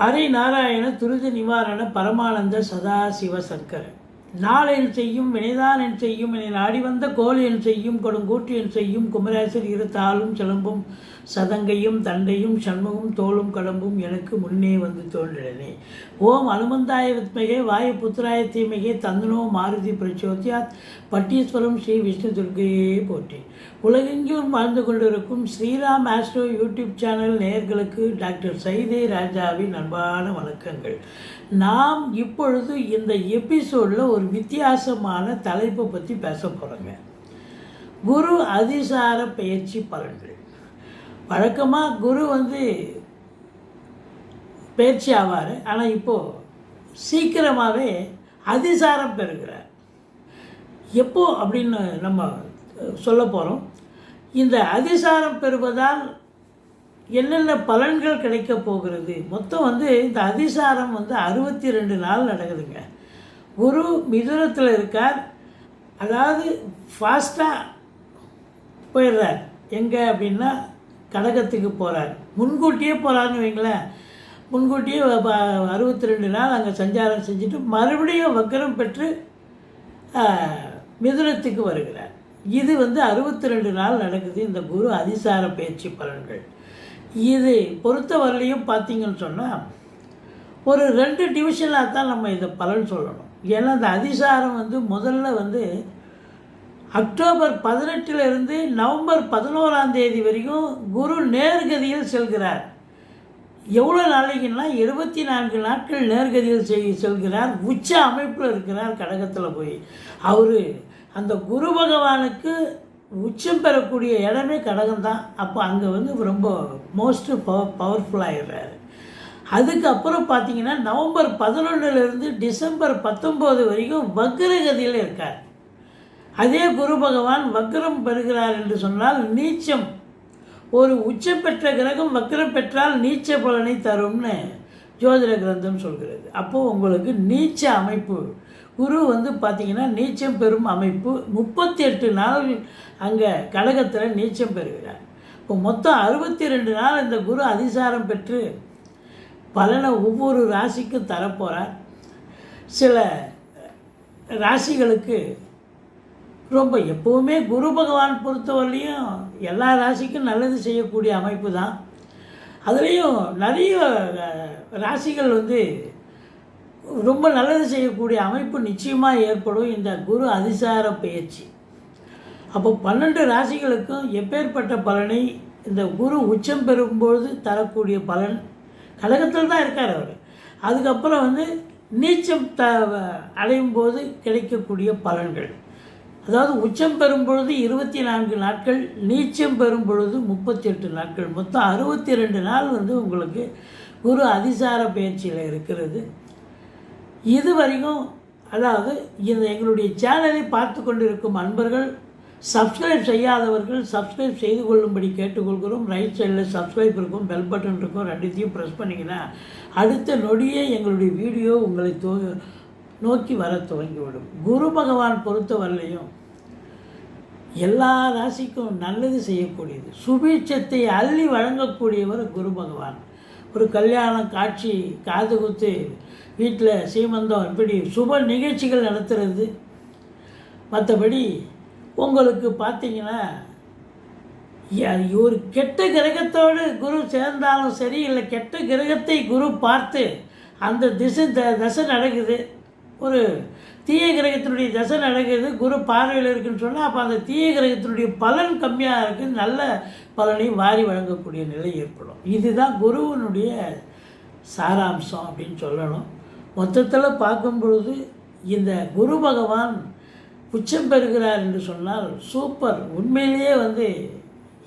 ஹரி நாராயண துரித நிவாரண பரமானந்த சதாசிவ சங்கர நாளென் செய்யும் வினைதான் செய்யும் என நாடி வந்த கோல் என் செய்யும் கொடுங்கூற்று என் செய்யும் குமரேசர் இரு தாளும் சிலம்பும் சதங்கையும் தண்டையும் சண்முகம் தோளும் கடம்பும் எனக்கு முன்னே வந்து தோன்றினே ஓம் அனுமந்தாய வித்மகே வாயு புத்திராய தீமகே தந்தனோ மாருதி பிரச்சோத்யாத் பட்டீஸ்வரம் ஸ்ரீ விஷ்ணு துர்கையே போற்றி. உலகெங்கும் வாழ்ந்து கொண்டிருக்கும் ஸ்ரீராம் ஆஸ்ட்ரோ யூடியூப் சேனல் நேயர்களுக்கு டாக்டர் சைதே ராஜாவின் அன்பான வணக்கங்கள். நாம் இப்பொழுது இந்த எபிசோடில் ஒரு வித்தியாசமான தலைப்பை பற்றி பேச போகிறோங்க குரு அதிசார பயிற்சி பலன்கள். வழக்கமாக குரு வந்து பயிற்சி ஆவார். ஆனால் இப்போது சீக்கிரமாகவே அதிசாரம் பெறுகிறார். எப்போ அப்படின்னு நம்ம சொல்ல போகிறோம் இந்த அதிசாரம் பெறுவதால் என்னென்ன பலன்கள் கிடைக்க போகிறது? மொத்தம் வந்து இந்த அதிசாரம் வந்து அறுபத்தி ரெண்டு நாள் நடக்குதுங்க. குரு மிதுனத்தில் இருக்கார். அதாவது ஃபாஸ்ட்டாக போயிடுறார். எங்கே அப்படின்னா கடகத்துக்கு போகிறார் முன்கூட்டியே போகிறாருன்னு வைங்களேன். முன்கூட்டியே அறுபத்தி ரெண்டு நாள் அங்கே சஞ்சாரம் செஞ்சுட்டு மறுபடியும் வக்கரம் பெற்று மிதுனத்துக்கு வருகிறார். இது வந்து அறுபத்தி ரெண்டு நாள் நடக்குது இந்த குரு அதிசார பயிற்சி பலன்கள். இது பொறுத்தவரையிலையும் பார்த்தீங்கன்னு சொன்னால் ஒரு ரெண்டு டிவிஷனாக தான் நம்ம இதை பலன் சொல்லணும். ஏன்னா இந்த அதிசாரம் வந்து முதல்ல வந்து அக்டோபர் பதினெட்டிலிருந்து நவம்பர் பதினோராம் தேதி வரைக்கும் குரு நேர்கதியில் செல்கிறார். எவ்வளோ நாளைக்குன்னா இருபத்தி நான்கு நாட்கள் நேர்கதியில் செய் செல்கிறார். உச்ச அமைப்பில் இருக்கிறார் கடகத்தில் போய். அவர் அந்த குரு பகவானுக்கு உச்சம் பெறக்கூடிய இடமே கடகம் தான் அப்போ அங்கே வந்து ரொம்ப மோஸ்ட் பவர் பவர்ஃபுல்லாகிடுறாரு அதுக்கப்புறம் பார்த்தீங்கன்னா நவம்பர் பதினொன்றுலேருந்து டிசம்பர் பத்தொம்போது வரைக்கும் வக்ரகதியில் இருக்கார். அதே குரு பகவான் வக்ரம் பெறுகிறார் என்று சொன்னால் நீச்சம். ஒரு உச்சம் பெற்ற கிரகம் வக்ரம் பெற்றால் நீச்ச பலனை தரும்னு ஜோதிட கிரந்தம் சொல்கிறது. அப்போது உங்களுக்கு நீச்ச அமைப்பு. குரு வந்து பார்த்திங்கன்னா நீச்சம் பெறும் அமைப்பு. முப்பத்தி எட்டு நாள் அங்கே கழகத்தில் நீச்சம் பெறுகிறார். இப்போ மொத்தம் அறுபத்தி ரெண்டு நாள் இந்த குரு அதிசாரம் பெற்று பலனை ஒவ்வொரு ராசிக்கும் தரப்போகிறார் சில ராசிகளுக்கு ரொம்ப எப்போவுமே குரு பகவான் பொறுத்தவரையிலையும் எல்லா ராசிக்கும் நல்லது செய்யக்கூடிய அமைப்பு தான் அதுலேயும் நிறைய ராசிகள் வந்து ரொம்ப நல்லது செய்யக்கூடிய அமைப்பு நிச்சயமாக ஏற்படும் இந்த குரு அதிசார பயிற்சி. அப்போ பன்னெண்டு ராசிகளுக்கும் எப்பேற்பட்ட பலனை இந்த குரு உச்சம் பெறும்போது தரக்கூடிய பலன் கழகத்தில் தான் இருக்கார் அவர். அதுக்கப்புறம் வந்து நீச்சம் த அடையும் போது கிடைக்கக்கூடிய பலன்கள். அதாவது உச்சம் பெறும் பொழுது இருபத்தி நான்கு நாட்கள் நீச்சம் பெறும் பொழுது முப்பத்தி எட்டு நாட்கள். மொத்தம் அறுபத்தி ரெண்டு நாள் வந்து உங்களுக்கு குரு அதிசார பயிற்சியில் இருக்கிறது. இது வரைக்கும் அதாவது இந்த எங்களுடைய சேனலை பார்த்து கொண்டிருக்கும் அன்பர்கள் சப்ஸ்கிரைப் செய்யாதவர்கள் சப்ஸ்கிரைப் செய்து கொள்ளும்படி கேட்டுக்கொள்கிறோம். ரைட் சைடில் சப்ஸ்கிரைப் இருக்கும் பெல் பட்டன் இருக்கும் ரெண்டுத்தையும் ப்ரெஸ் பண்ணிங்கன்னா அடுத்த நொடியே எங்களுடைய வீடியோ உங்களை தோ நோக்கி வர துவங்கிவிடும். குரு பகவான் பொறுத்தவரையிலையும் எல்லா ராசிக்கும் நல்லது செய்யக்கூடியது. சுபீட்சத்தை அள்ளி வழங்கக்கூடியவர் குரு பகவான். ஒரு கல்யாணம் காட்சி காது குத்து வீட்டில் சீமந்தம் இப்படி சுப நிகழ்ச்சிகள் நடத்துறது. மற்றபடி உங்களுக்கு பார்த்தீங்கன்னா ஒரு கெட்ட கிரகத்தோடு குரு சேர்ந்தாலும் சரி இல்லை கெட்ட கிரகத்தை குரு பார்த்து அந்த திசை த தசை நடக்குது. ஒரு தீய கிரகத்தினுடைய தசை நடக்குது குரு பார்வையில் இருக்குன்னு சொன்னால் அப்போ அந்த தீய கிரகத்தினுடைய பலன் கம்மியாக இருக்குது நல்ல பலனையும் வாரி வழங்கக்கூடிய நிலை ஏற்படும். இதுதான் குருவனுடைய சாராம்சம் அப்படின்னு சொல்லணும். மொத்தத்தில் பார்க்கும் பொழுது இந்த குரு பகவான் உச்சம் பெறுகிறார் என்று சொன்னால் சூப்பர். உண்மையிலேயே வந்து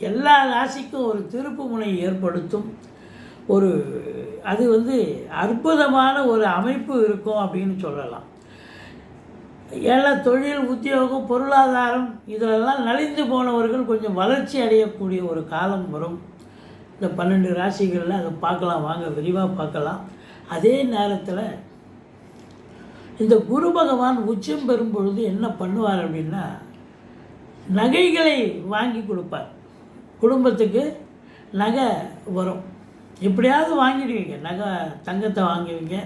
எல்லா ராசிக்கும் ஒரு திருப்பு முனை ஏற்படுத்தும். ஒரு அது வந்து அற்புதமான ஒரு அமைப்பு இருக்கும் அப்படின்னு சொல்லலாம். ஏழை தொழில் உத்தியோகம் பொருளாதாரம் இதிலெல்லாம் நலிந்து போனவர்கள் கொஞ்சம் வளர்ச்சி அடையக்கூடிய ஒரு காலம் வரும். இந்த பன்னெண்டு ராசிகளில் அதை பார்க்கலாம் வாங்க விரிவாக பார்க்கலாம். அதே நேரத்தில் இந்த குரு பகவான் உச்சம் பெறும் பொழுது என்ன பண்ணுவார் அப்படின்னா நகைகளை வாங்கி கொடுப்பார். குடும்பத்துக்கு நகை வரும். எப்படியாவது வாங்கிடுவீங்க. நகை தங்கத்தை வாங்குவீங்க.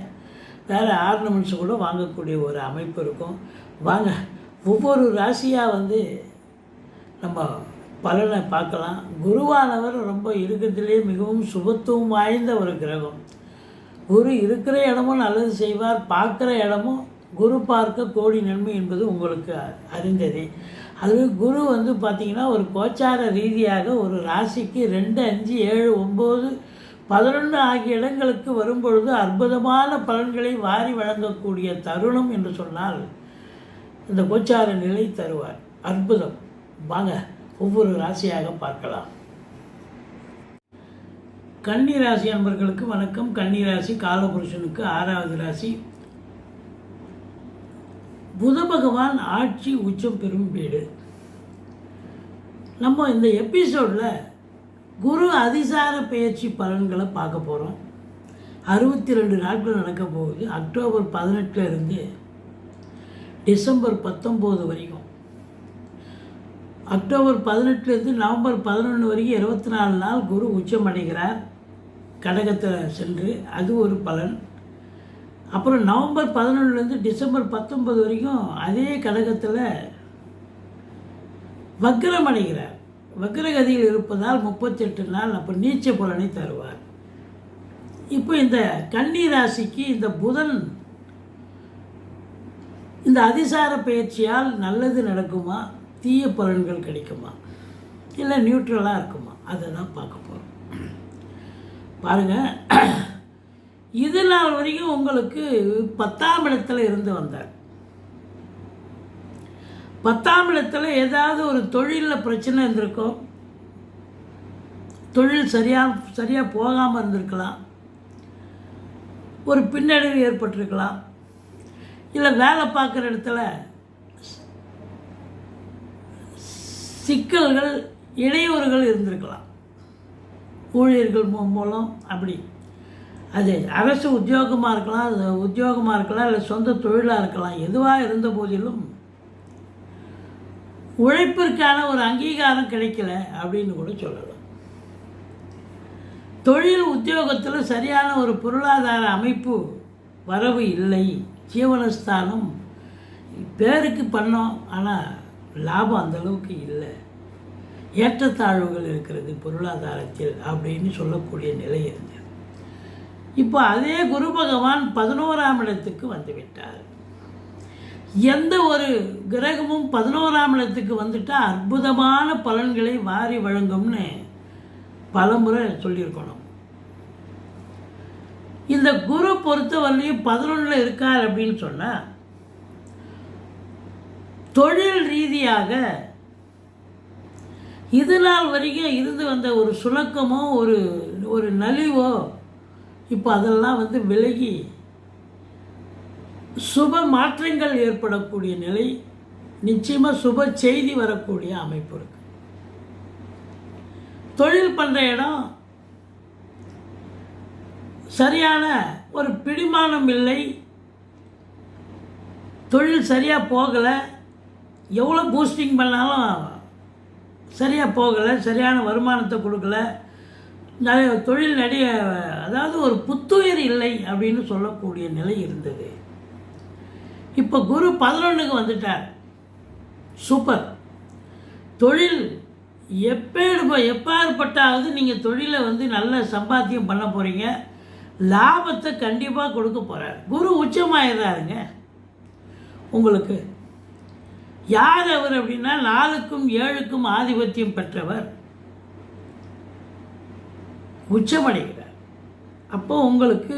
வேறு ஆர்னமெண்ட்ஸ் கூட வாங்கக்கூடிய ஒரு அமைப்பு இருக்கும். வாங்க ஒவ்வொரு ராசியாக வந்து நம்ம பலனை பார்க்கலாம். குருவானவர் ரொம்ப இருக்கிறதுலே மிகவும் சுபத்துவம் வாய்ந்த ஒரு கிரகம். குரு இருக்கிற இடமும் நல்லது செய்வார். பார்க்குற இடமும் குரு பார்க்க கோடி நன்மை என்பது உங்களுக்கு அறிந்ததே. அது குரு வந்து பார்த்திங்கன்னா ஒரு கோச்சார ரீதியாக ஒரு ராசிக்கு ரெண்டு அஞ்சு ஏழு ஒம்பது பதினொன்று ஆகிய இடங்களுக்கு வரும்பொழுது அற்புதமான பலன்களை வாரி வழங்கக்கூடிய தருணம் என்று சொன்னால் இந்த கோச்சார நிலை தருவார். அற்புதம். வாங்க ஒவ்வொரு ராசியாக பார்க்கலாம். கன்னி ராசி அன்பர்களுக்கு வணக்கம். கன்னி ராசி காலபுருஷனுக்கு ஆறாவது ராசி. புத பகவான் ஆட்சி உச்சம் பெறும் வீடு. நம்ம இந்த எபிசோடில் குரு அதிசார பயிற்சி பலன்களை பார்க்க போகிறோம் அறுபத்தி ரெண்டு நாட்கள் நடக்க போகுது. அக்டோபர் பதினெட்டுல இருந்து டிசம்பர் பத்தொம்போது வரைக்கும். அக்டோபர் பதினெட்டுலேருந்து நவம்பர் பதினொன்று வரைக்கும் இருபத்தி நாலு நாள் குரு உச்சமடைகிறார். கடகத்தில் சென்று அது ஒரு பலன். அப்புறம் நவம்பர் பதினொன்றுலேருந்து டிசம்பர் பத்தொம்பது வரைக்கும் அதே கடகத்தில் வக்ரம் அடைகிறார். வக்ரகதியில் இருப்பதால் முப்பத்தெட்டு நாள் அப்போ நீச்ச பலனை தருவார். இப்போ இந்த கன்னி ராசிக்கு இந்த புதன் இந்த அதிசார பயிற்சியால் நல்லது நடக்குமா? தீய பலன்கள் கிடைக்குமா? இல்லை நியூட்ரலாக இருக்குமா? அதை தான் பார்க்க போகிறோம் பாருங்கள் இது நாள் வரைக்கும் உங்களுக்கு பத்தாம் இடத்துல இருந்து வந்தார். பத்தாம் இடத்துல ஏதாவது ஒரு தொழிலில் பிரச்சனை இருந்திருக்கும் தொழில் சரியாக சரியாக போகாமல் இருந்திருக்கலாம். ஒரு பின்னடைவு ஏற்பட்டிருக்கலாம். இல்லை வேலை பார்க்குற இடத்துல சிக்கல்கள் இடையூறுகள் இருந்திருக்கலாம். ஊழியர்கள் மூலம் அப்படி. அது அரசு உத்தியோகமாக இருக்கலாம் உத்தியோகமாக இருக்கலாம் இல்லை சொந்த தொழிலாக இருக்கலாம். எதுவாக இருந்த போதிலும் உழைப்பிற்கான ஒரு அங்கீகாரம் கிடைக்கல அப்படின்னு கூட சொல்லலாம். தொழில் உத்தியோகத்தில் சரியான ஒரு பொருளாதார அமைப்பு வரவு இல்லை. ஜீவனஸ்தானம் பேருக்கு பண்ணோம் ஆனால் லாபம் அந்த அளவுக்கு இல்லை. ஏற்றத்தாழ்வுகள் இருக்கிறது பொருளாதாரத்தில் அப்படின்னு சொல்லக்கூடிய நிலை இருந்தது. இப்போ அதே குரு பகவான் பதினோராம் இடத்துக்கு வந்து விட்டார். எந்த ஒரு கிரகமும் பதினோராம் இடத்துக்கு வந்துட்டால் அற்புதமான பலன்களை வாரி வழங்கும்னு பலமுறை சொல்லியிருக்கணும். இந்த குரு பொறுத்தவரையும் பதினொன்றில் இருக்கார் அப்படின்னு சொன்னால் தொழில் ரீதியாக இது நாள் வரைக்கும் இருந்து வந்த ஒரு சுணக்கமோ ஒரு ஒரு நலிவோ இப்போ அதெல்லாம் வந்து விலகி சுப மாற்றங்கள் ஏற்படக்கூடிய நிலை நிச்சயமாக சுப செய்தி வரக்கூடிய அமைப்பு இருக்கு. தொழில் பண்ணுற இடம் சரியான ஒரு பிடிமானம் இல்லை. தொழில் சரியாக போகலை. எவ்வளோ பூஸ்டிங் பண்ணாலும் சரியாக போகலை சரியான வருமானத்தை கொடுக்கல. நிறைய தொழில் நிறைய அதாவது ஒரு புத்துயிர் இல்லை அப்படின்னு சொல்லக்கூடிய நிலை இருந்தது. இப்போ குரு பதினொன்றுக்கு வந்துட்டார். சூப்பர். தொழில் எப்பேடு எப்பாற்பட்டாவது நீங்கள் தொழிலை வந்து நல்ல சம்பாத்தியம் பண்ண போகிறீங்க லாபத்தை கண்டிப்பாக கொடுக்க போகிறார் குரு உச்சமாயிடுறாருங்க உங்களுக்கு யார் அவர் அப்படின்னா நாலுக்கும் ஏழுக்கும் ஆதிபத்தியம் பெற்றவர். உச்சமடைகிறார். அப்போ உங்களுக்கு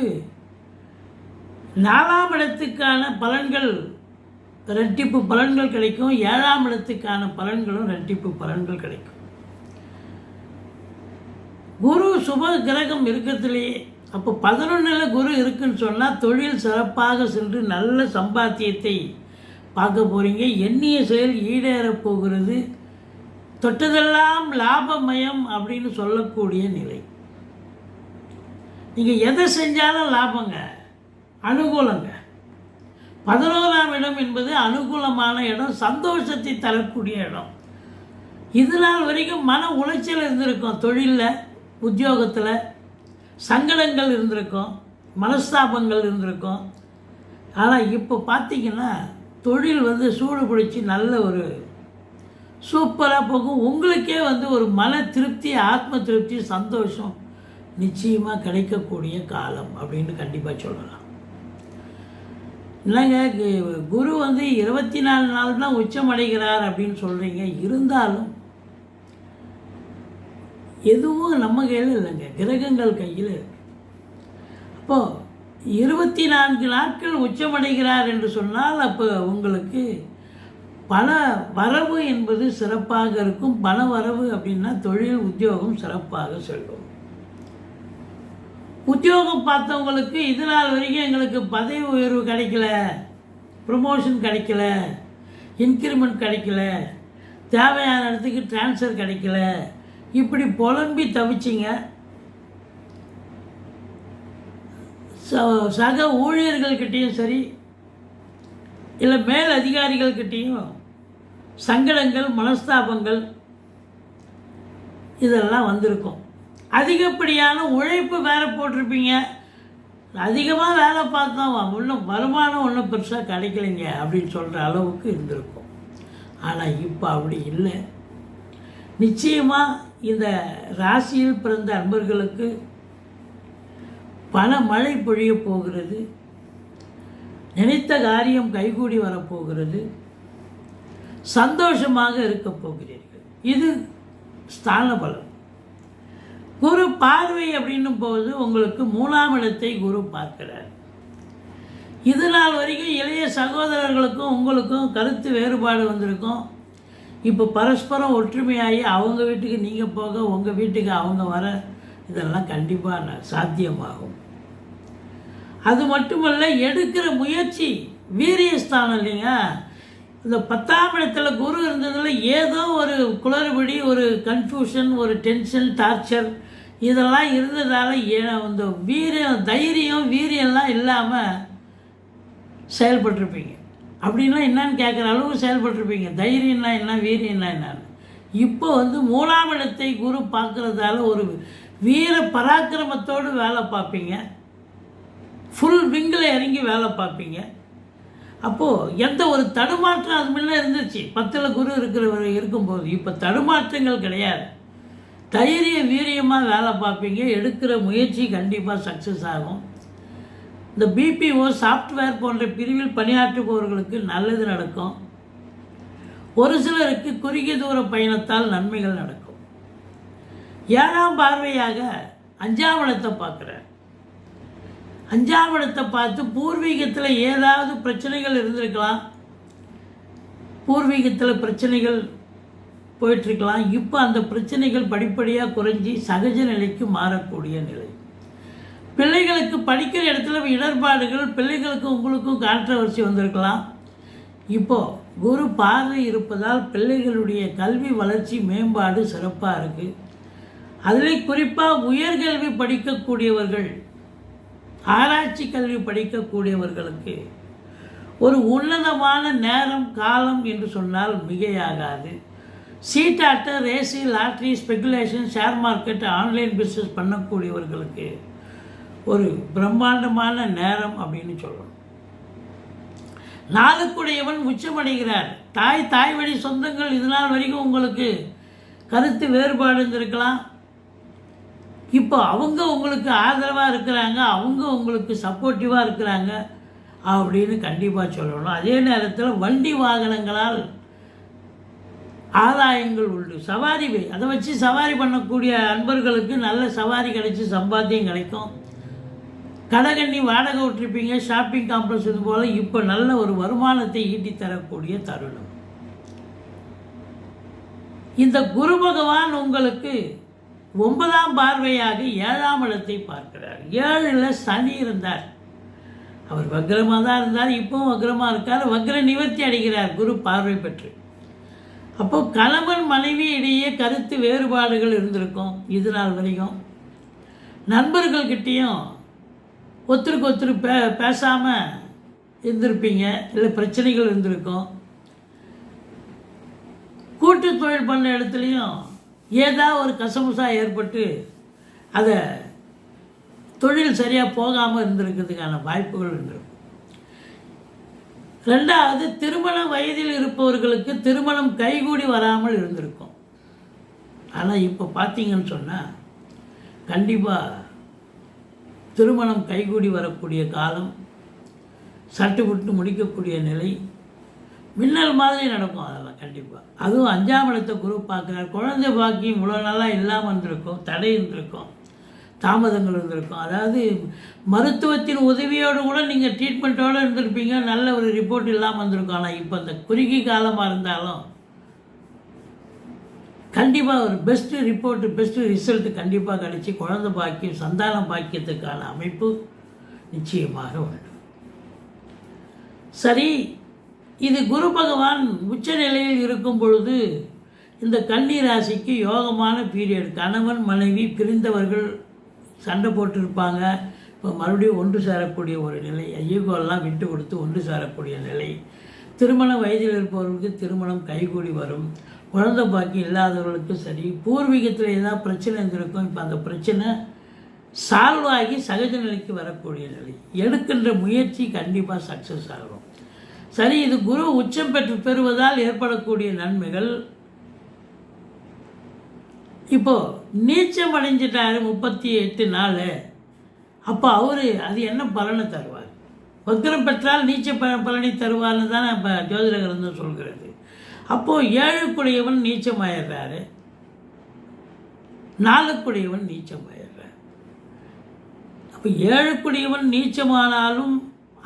நாலாம் இடத்துக்கான பலன்கள் ரெட்டிப்பு பலன்கள் கிடைக்கும். ஏழாம் இடத்துக்கான பலன்களும் ரெட்டிப்பு பலன்கள் கிடைக்கும். குரு சுப கிரகம் இருக்கிறதுலையே அப்போ பதினொன்றில் குரு இருக்குன்னு சொன்னால் தொழில் சிறப்பாக சென்று நல்ல சம்பாத்தியத்தை பார்க்க போகிறீங்க எண்ணிய செயல் ஈடேறப் போகிறது. தொட்டதெல்லாம் லாபமயம் அப்படின்னு சொல்லக்கூடிய நிலை. நீங்கள் எதை செஞ்சாலும் லாபங்க. அனுகூலங்க. பதினோராம் இடம் என்பது அனுகூலமான இடம் சந்தோஷத்தை தரக்கூடிய இடம். இது நாள் வரைக்கும் மன உளைச்சல் இருந்திருக்கும் தொழிலில் உத்தியோகத்தில். சங்கடங்கள் இருந்திருக்கும் மனஸ்தாபங்கள் இருந்திருக்கும். ஆனால் இப்போ பார்த்தீங்கன்னா தொழில் வந்து சூடு பிடிச்சி நல்ல ஒரு சூப்பராக போகும். உங்களுக்கே வந்து ஒரு மன திருப்தி ஆத்ம திருப்தி சந்தோஷம் நிச்சயமாக கிடைக்கக்கூடிய காலம் அப்படின்னு கண்டிப்பாக சொல்லலாம். இல்லைங்க குரு வந்து இருபத்தி நாலு நாள் தான் உச்சம் அடைகிறார் அப்படின்னு சொல்கிறீங்க இருந்தாலும் எதுவும் நம்ம கையில் இல்லைங்க. கிரகங்கள் கையில் இருக்கு. அப்போது இருபத்தி நான்கு நாட்கள் உச்சமடைகிறார் என்று சொன்னால் அப்போ உங்களுக்கு பண வரவு என்பது சிறப்பாக இருக்கும். பண வரவு அப்படின்னா தொழில் உத்தியோகம் சிறப்பாக செல்லும். உத்தியோகம் பார்த்தவங்களுக்கு இது நாள் வரைக்கும் எங்களுக்கு பதவி உயர்வு கிடைக்கல ப்ரொமோஷன் கிடைக்கல இன்க்ரிமெண்ட் கிடைக்கல தேவையான இடத்துக்கு ட்ரான்ஸ்ஃபர் கிடைக்கல. இப்படி புலம்பி தவிச்சிங்க. ச- சக ஊழியர்கள்கிட்டேயும் சரி இல்லை மேல் அதிகாரிகள்கிட்டேயும் சங்கடங்கள் மனஸ்தாபங்கள் இதெல்லாம் வந்திருக்கும். அதிகப்படியான உழைப்பு வேலை போட்டிருப்பீங்க. அதிகமாக வேலை பார்த்தோம் ஒன்றும் வருமானம் ஒன்றும் பெருசாக கிடைக்கலைங்க அப்படின்னு சொல்கிற அளவுக்கு இருந்திருக்கும். ஆனால் இப்போ அப்படி இல்லை. நிச்சயமாக இந்த ராசியில் பிறந்த அன்பர்களுக்கு பல மழை பொழிய போகிறது. நினைத்த காரியம் கைகூடி வரப்போகிறது. சந்தோஷமாக இருக்க போகிறீர்கள். இது ஸ்தான பலம் குரு பார்வை அப்படின்னும் போது உங்களுக்கு மூணாம் இடத்தை குரு பார்க்கிறார். இது நாள் வரைக்கும் இளைய சகோதரர்களுக்கும் உங்களுக்கும் கருத்து வேறுபாடு வந்திருக்கும். இப்போ பரஸ்பரம் ஒற்றுமையாகி அவங்க வீட்டுக்கு நீங்கள் போக உங்கள் வீட்டுக்கு அவங்க வர இதெல்லாம் கண்டிப்பாக சாத்தியமாகும். அது மட்டுமல்ல எடுக்கிற முயற்சி வீரியஸ்தானம் இல்லைங்க இந்த பத்தாம் இடத்துல குரு இருந்ததில் ஏதோ ஒரு குளறுபடி ஒரு கன்ஃபியூஷன் ஒரு டென்ஷன் டார்ச்சர் இதெல்லாம் இருந்ததால் ஏ இந்த வீரியம் தைரியம் வீரியம்லாம் இல்லாமல் செயல்பட்டிருப்பீங்க. அப்படின்னா என்னன்னு கேட்குற அளவுக்கு செயல்பட்டிருப்பீங்க. தைரியம்னா என்ன வீரியம்னா என்னன்னு. இப்போ வந்து மூணாம் இடத்தை குரு பார்க்குறதால ஒரு வீர பராக்கிரமத்தோடு வேலை பார்ப்பீங்க. ஃபுல் விங்கில் இறங்கி வேலை பார்ப்பீங்க. அப்போது எந்த ஒரு தடுமாற்றம் அது முன்னே இருந்துச்சு. பத்தில் குரு இருக்கிறவர் இருக்கும்போது. இப்போ தடுமாற்றங்கள் கிடையாது. தைரிய வீரியமாக வேலை பார்ப்பீங்க எடுக்கிற முயற்சி கண்டிப்பாக சக்ஸஸ் ஆகும். இந்த பிபிஓ சாஃப்ட்வேர் போன்ற பிரிவில் பணியாற்றுபவர்களுக்கு நல்லது நடக்கும். ஒரு சிலருக்கு குறுகிய தூர பயணத்தால் நன்மைகள் நடக்கும். ஏழாம் பார்வையாக அஞ்சாம் இடத்தை பார்க்குறார். அஞ்சாம் இடத்தை பார்த்து பூர்வீகத்தில் ஏதாவது பிரச்சனைகள் இருந்திருக்கலாம். பூர்வீகத்தில் பிரச்சனைகள் போயிட்டுருக்கலாம். இப்போ அந்த பிரச்சனைகள் படிப்படியாக குறைஞ்சி சகஜ நிலைக்கு மாறக்கூடிய நிலை. பிள்ளைகளுக்கு படிக்கிற இடத்துல இடர்பாடுகள் பிள்ளைகளுக்கும் உங்களுக்கும் கான்ட்ரவர்சி வந்திருக்கலாம். இப்போது குரு பார்வை இருப்பதால் பிள்ளைகளுடைய கல்வி வளர்ச்சி மேம்பாடு சிறப்பாக இருக்குது அதில் குறிப்பாக உயர்கல்வி படிக்கக்கூடியவர்கள் ஆராய்ச்சி கல்வி படிக்கக்கூடியவர்களுக்கு ஒரு உன்னதமான நேரம் காலம் என்று சொன்னால் மிகையாகாது. சீட்டாட்ட ரேசி lottery speculation share market online business பண்ணக்கூடியவர்களுக்கு ஒரு பிரம்மாண்டமான நேரம் அப்படின்னு சொல்லணும். நாளுக்குடையவன் உச்சமடைகிறார். தாய் தாய் வழி சொந்தங்கள் இது நாள் வரைக்கும் உங்களுக்கு கருத்து வேறுபாடு இருந்திருக்கலாம். இப்போ அவங்க உங்களுக்கு ஆதரவாக இருக்கிறாங்க அவங்க உங்களுக்கு சப்போர்ட்டிவாக இருக்கிறாங்க அப்படின்னு கண்டிப்பாக சொல்லணும். அதே நேரத்தில் வண்டி வாகனங்களால் ஆதாயங்கள் உண்டு. சவாரி அதை வச்சு சவாரி பண்ணக்கூடிய அன்பர்களுக்கு நல்ல சவாரி கிடைச்சி சம்பாத்தியம் கிடைக்கும். கடகண்ணி வாடகை விட்டுருப்பீங்க ஷாப்பிங் காம்ப்ளெக்ஸ் இது போல் இப்போ நல்ல ஒரு வருமானத்தை ஈட்டி தரக்கூடிய தருணம். இந்த குரு பகவான் உங்களுக்கு ஒன்பதாம் பார்வையாக ஏழாம் இடத்தை பார்க்கிறார். ஏழில் சனி இருந்தார். அவர் வக்ரமாக தான் இருந்தார் இப்பவும் வக்ரமாக இருக்கார். வக்ர நிவர்த்தி அடைகிறார். குரு பார்வை பெற்று. அப்போ கணவன் மனைவி இடையே கருத்து வேறுபாடுகள் இருந்திருக்கும். இது நாள் வரைக்கும். நண்பர்கள்கிட்டேயும் ஒருத்தருக்கு ஒருத்தர் பே பேசாமல் இருந்திருப்பீங்க. இல்லை பிரச்சனைகள் இருந்திருக்கும். கூட்டு தொழில் பண்ண இடத்துலையும் ஏதா ஒரு கசமுசா ஏற்பட்டு அதை தொழில் சரியாக போகாமல் இருந்திருக்கிறதுக்கான வாய்ப்புகள் இருந்திருக்கும். ரெண்டாவது திருமண வயதில் இருப்பவர்களுக்கு திருமணம் கைகூடி வராமல் இருந்திருக்கும். ஆனால் இப்போ பார்த்தீங்கன்னு சொன்னால் கண்டிப்பாக திருமணம் கைகூடி வரக்கூடிய காலம் சட்டு விட்டு முடிக்கக்கூடிய நிலை மின்னல் மாதிரி நடக்கும் அதெல்லாம் கண்டிப்பாக அதுவும் அஞ்சாம் இடத்தை குரு பார்க்குறார். குழந்தை பாக்கியம் இவ்வளோ நாளாக இல்லாமல் இருந்திருக்கும் தடை இருந்திருக்கும். தாமதங்கள் இருந்திருக்கும். அதாவது மருத்துவத்தின் உதவியோடு கூட நீங்கள் ட்ரீட்மெண்ட்டோடு இருந்திருப்பீங்க. நல்ல ஒரு ரிப்போர்ட் இல்லாமல் இருந்திருக்கும். ஆனால் இப்போ இந்த குறுகிய காலமாக இருந்தாலும் கண்டிப்பாக ஒரு பெஸ்ட்டு ரிப்போர்ட்டு பெஸ்ட்டு ரிசல்ட்டு கண்டிப்பாக கிடச்சி குழந்தை பாக்கியம் சந்தானம் பாக்கியத்துக்கான அமைப்பு நிச்சயமாக உண்டு. சரி இது குரு பகவான் உச்ச நிலையில் இருக்கும் பொழுது இந்த கன்னி ராசிக்கு யோகமான பீரியட் கணவன் மனைவி பிரிந்தவர்கள் சண்டை போட்டிருப்பாங்க. இப்போ மறுபடியும் ஒன்று சேரக்கூடிய ஒரு நிலை ஈகோலாம் விட்டு கொடுத்து ஒன்று சேரக்கூடிய நிலை. திருமண வயதில் இருப்பவர்களுக்கு திருமணம் கைகூடி வரும். குழந்தை பாக்கி இல்லாதவர்களுக்கு சரி பூர்வீகத்தில் ஏதாவது பிரச்சனை இருந்திருக்கும். இப்போ அந்த பிரச்சனை சால்வ் ஆகி சகஜ நிலைக்கு வரக்கூடிய நிலை. எடுக்கின்ற முயற்சி கண்டிப்பாக சக்ஸஸ் ஆகும். சரி இது குரு உச்சம் பெற்று பெறுவதால் ஏற்படக்கூடிய நன்மைகள். இப்போது நீச்சம் அடைஞ்சிட்டார் முப்பத்தி எட்டு நாள். அப்போ அவர் அது என்ன பலனை தருவார்? வக்ரம் பெற்றால் நீச்ச ப பலனை தருவார்னு தானே இப்போ ஜோதிட கிரந்தம் சொல்கிறது அப்போது ஏழுக்குடையவன் நீச்சமாயிடுறாரு நாலுக்குடையவன் நீச்சமாயிடுறார் அப்போ ஏழுக்குடையவன் நீச்சமானாலும்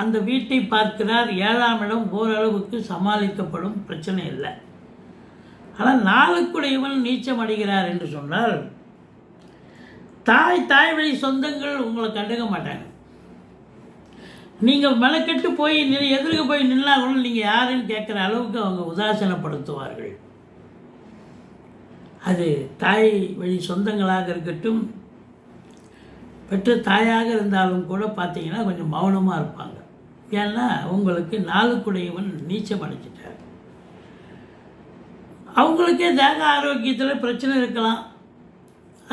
அந்த வீட்டை பார்க்கிறார். ஏழாம் இடம் ஓரளவுக்கு சமாளிக்கப்படும் பிரச்சனை இல்லை. ஆனால் நாளுக்குடையவன் நீச்சம் அடைகிறார் என்று சொன்னால் தாய் தாய் வழி சொந்தங்கள் உங்களை கண்டுக்க மாட்டாங்க. நீங்கள் மெனக்கெட்டு போய் எதிர்க்க போய் நின்னா கூட நீங்கள் யாருன்னு கேட்குற அளவுக்கு அவங்க உதாசீனப்படுத்துவார்கள். அது தாய் வழி சொந்தங்களாக இருக்கட்டும் பெற்ற தாயாக இருந்தாலும் கூட பார்த்தீங்கன்னா கொஞ்சம் மௌனமாக இருப்பாங்க. ஏன்னா உங்களுக்கு நாளுக்குடையவன் நீச்சம் அடைச்சிட்டார் அவங்களுக்கே தேக ஆரோக்கியத்தில் பிரச்சனை இருக்கலாம்.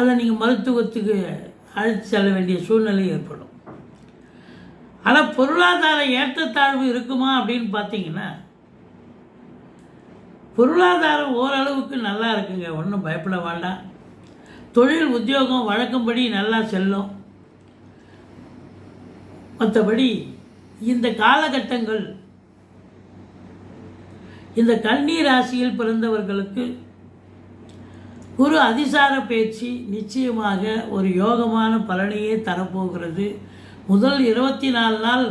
அதை நீங்கள் மருத்துவத்துக்கு அழைத்து செல்ல வேண்டிய சூழ்நிலை ஏற்படும். ஆனால் பொருளாதார ஏற்றத்தாழ்வு இருக்குமா அப்படின்னு பார்த்தீங்கன்னா பொருளாதாரம் ஓரளவுக்கு நல்லா இருக்குங்க. ஒன்றும் பயப்பட வேண்டாம். தொழில் உத்தியோகம் வழக்கம்படி நல்லா செல்லும். மற்றபடி இந்த காலகட்டங்கள் இந்த கண்ணீர் ராசியில் பிறந்தவர்களுக்கு குரு அதிசார பயிற்சி நிச்சயமாக ஒரு யோகமான பலனையே தரப்போகிறது. முதல் இருபத்தி நாலு நாள்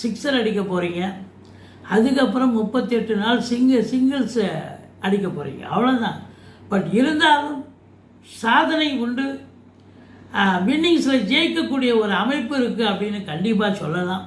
சிக்ஸர் அடிக்க போகிறீங்க அதுக்கப்புறம் முப்பத்தி எட்டு நாள் சிங்கிள் சிங்கிள்ஸை அடிக்க போகிறீங்க அவ்வளோதான் பட் இருந்தாலும் சாதனை உண்டு. வின்னிங்ஸில் ஜெயிக்கக்கூடிய ஒரு அமைப்பு இருக்குது அப்படின்னு கண்டிப்பாக சொல்லலாம்.